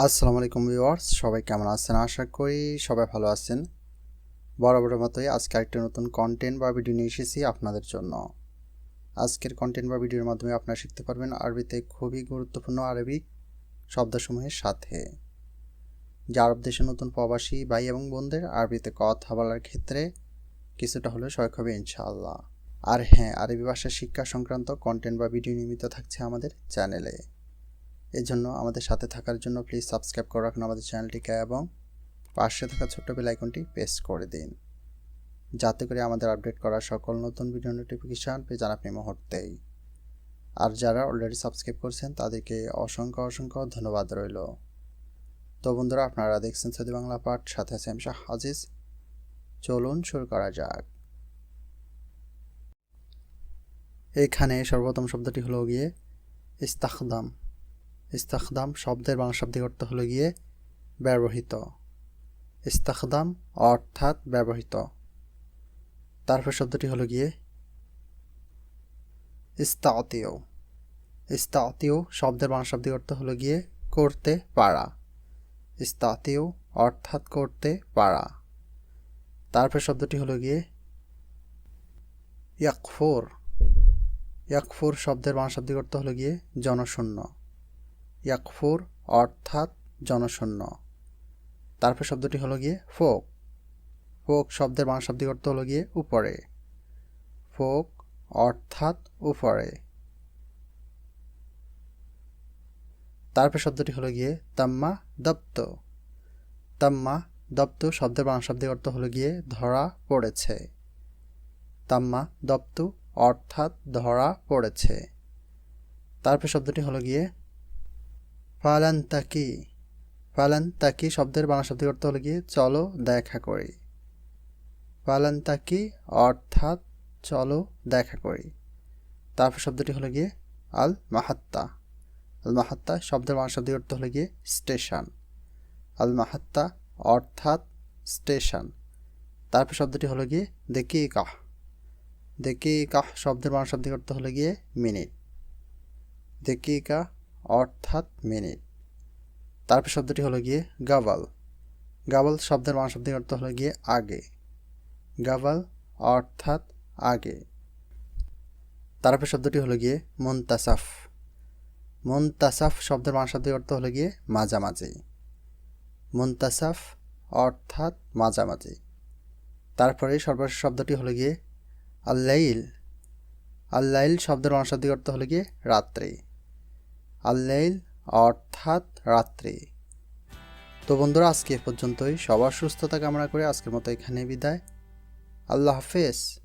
আসসালামু আলাইকুম ভিউয়ার্স, সবাই কেমন আছেন? আশা করি সবাই ভালো আছেন। বরাবরের মতোই আজকে একটা নতুন কন্টেন্ট বা ভিডিও নিয়ে এসেছি আপনাদের জন্য। আজকের কন্টেন্ট বা ভিডিওর মাধ্যমে আপনারা শিখতে পারবেন আরবিতে খুবই গুরুত্বপূর্ণ আরবিক শব্দসমূহের সাথে। যা আরব দেশের নতুন প্রবাসী ভাই এবং বোনদের আরবিতে কথা বলার ক্ষেত্রে কিছুটা হলেও সহায়ক হবে ইনশাআল্লাহ। আর হ্যাঁ আরবি ভাষা শিক্ষা সংক্রান্ত কন্টেন্ট বা ভিডিও নিয়মিত থাকছে আমাদের চ্যানেলে। এর জন্য আমাদের সাথে থাকার জন্য প্লিজ সাবস্ক্রাইব করে রাখুন আমাদের চ্যানেলটিকে এবং পাশে থাকা ছোট্ট বেল আইকনটি প্রেস করে দিন। যাতে করে আমাদের আপডেট করা সকল নতুন ভিডিও নোটিফিকেশান পেয়ে যান আপনি মুহূর্তেই আর যারা অলরেডি সাবস্ক্রাইব করছেন, তাদেরকে অসংখ্য অসংখ্য ধন্যবাদ রইল। তো বন্ধুরা, আপনারা দেখছেন সৌদি বাংলা পাঠ, সাথে আছে শাহ আজিজ। চলুন শুরু করা যাক। এখানে সর্বপ্রথম শব্দটি হলো গিয়ে ইস্তাখদাম ইস্তাখদাম শব্দের বাংলা শাব্দিক অর্থ হলো গিয়ে ব্যবহৃত। ইস্তাখদাম অর্থাৎ ব্যবহৃত। তারপর শব্দটি হলো গিয়ে ইস্তাতীয় ইস্তাতীয় শব্দের বাংলা শাব্দিক অর্থ হলো গিয়ে করতে পারা। ইস্তাতীয় অর্থাৎ করতে পারা। তারপর শব্দটি হলো গিয়ে ইয়াকফোর। ইয়াকফোর শব্দের বাংলা শাব্দিক অর্থ হলো গিয়ে জনশূন্য। ইয়াকফুর অর্থাৎ জনশূন্য। তারপর শব্দটি হলো গিয়ে ফোক। ফোক শব্দের বাংলা শাব্দিক অর্থ হলো গিয়ে উপরে। ফোক অর্থাৎ উপরে। তারপর শব্দটি হলো গিয়ে তাম্মা দপ্ত। তাম্মা দপ্ত শব্দের বাংলা শাব্দিক অর্থ হলো গিয়ে ধরা পড়েছে। তাম্মা দপ্তু অর্থাৎ ধরা পড়েছে। তারপর শব্দটি হলো গিয়ে ফালান তাকি ফালান তাকি শব্দের বাংলা শব্দ অর্থ হলো গিয়ে, চলো দেখা করি। ফালান তাকি অর্থাৎ চলো দেখা করি। তারপর শব্দটি হলো গিয়ে আল মাহাত্তা আল মাহাত্তা শব্দের বাংলা শব্দ অর্থ হলো গিয়ে, স্টেশন। আল মাহাত্তা অর্থাৎ স্টেশন। তারপর শব্দটি হলো গিয়ে দেখি কাহ দেখি কাহ শব্দের বাংলা শব্দের অর্থ হলো গিয়ে, মিনিট। দেখি কাহ অর্থাৎ মিনিট। তারপর শব্দটি হলো গিয়ে গাবাল গাবাল শব্দের বাংলা শব্দের অর্থ হলো গিয়ে আগে। গাবাল অর্থাৎ আগে। তারপর শব্দটি হলো গিয়ে মন্তাসাফ। মন্তাসাফ শব্দের বাংলা শব্দের অর্থ হলো গিয়ে মাঝামাঝি। মন্তাসাফ অর্থাৎ মাঝামাঝি। তারপরে সর্বশেষ শব্দটি হলো গিয়ে আল্লাইল। আল্লাইল শব্দের বাংলা অর্থ হলো গিয়ে রাত্রি। আল্লাইল অর্থাৎ রাত্রে। তো বন্ধুরা, আজকে পর্যন্তই। সবার সুস্থতা কামনা করে আজকের মতো এখানে বিদায়। আল্লাহ হাফেজ।